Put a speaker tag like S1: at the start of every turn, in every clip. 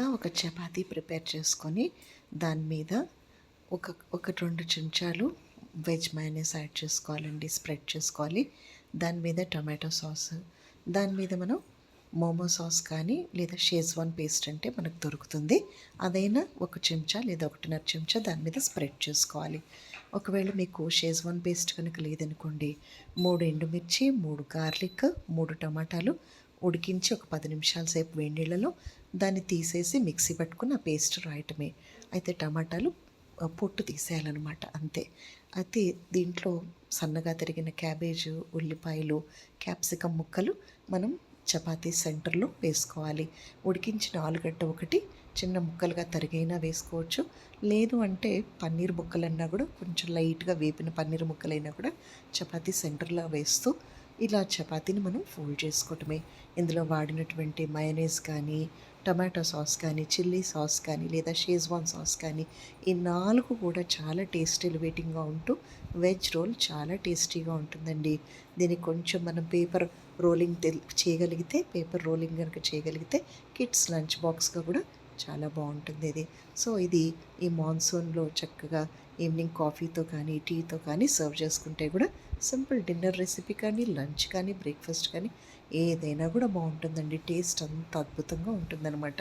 S1: ముందుగా ఒక చపాతీ ప్రిపేర్ చేసుకొని దాని మీద ఒక ఒక రెండు చెంచాలు వెజ్ మైనస్ యాడ్ చేసుకోవాలండి స్ప్రెడ్ చేసుకోవాలి. దాని మీద టొమాటో సాస్ దాని మీద మనం మోమో సాస్ కానీ లేదా షేజ్వాన్ పేస్ట్ అంటే మనకు దొరుకుతుంది. అదైనా ఒక చెంచా లేదా ఒకటిన్నర చెంచా దాని మీద స్ప్రెడ్ చేసుకోవాలి. ఒకవేళ మీకు షేజ్వాన్ పేస్ట్ కనుక లేదనుకోండి మూడు ఎండుమిర్చి మూడు గార్లిక్ మూడు టమాటాలు ఉడికించి ఒక పది నిమిషాల సేపు వేడి నీళ్ళలో దాన్ని తీసేసి మిక్సీ పట్టుకుని ఆ పేస్ట్ రాయటమే. అయితే టమాటాలు పొట్టు తీసేయాలన్నమాట అంతే. అయితే దీంట్లో సన్నగా తరిగిన క్యాబేజ్ ఉల్లిపాయలు క్యాప్సికమ్ ముక్కలు మనం చపాతీ సెంటర్లో వేసుకోవాలి. ఉడికించిన ఆలుగడ్డ ఒకటి చిన్న ముక్కలుగా తరిగైనా వేసుకోవచ్చు. లేదు అంటే పన్నీర్ ముక్కలన్నా కూడా కొంచెం లైట్గా వేపిన పన్నీర్ ముక్కలైనా కూడా చపాతీ సెంటర్లో వేస్తూ ఇలా చపాతీని మనం ఫోల్డ్ చేసుకోవటమే. ఇందులో వాడినటువంటి మయనేస్ కానీ టమాటో సాస్ కానీ చిల్లీ సాస్ కానీ లేదా షేజ్వాన్ సాస్ కానీ ఈ నాలుగు కూడా చాలా టేస్ట్ ఎలివేటింగ్గా ఉంటూ వెజ్ రోల్ చాలా టేస్టీగా ఉంటుందండి. దీనికి కొంచెం మనం పేపర్ రోలింగ్ చేయగలిగితే పేపర్ రోలింగ్ కనుక చేయగలిగితే కిడ్స్ లంచ్ బాక్స్గా కూడా చాలా బాగుంటుంది ఇది. సో ఇది ఈ మాన్సూన్లో చక్కగా ఈవినింగ్ కాఫీతో కానీ టీతో కానీ సర్వ్ చేసుకుంటే కూడా సింపుల్ డిన్నర్ రెసిపీ కానీ లంచ్ కానీ బ్రేక్ఫాస్ట్ కానీ ఏదైనా కూడా బాగుంటుందండి. టేస్ట్ అంత అద్భుతంగా ఉంటుందన్నమాట.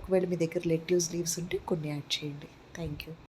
S1: ఒకవేళ మీ దగ్గర లెట్యూస్ లీవ్స్ ఉంటే కొన్ని యాడ్ చేయండి. Thank you.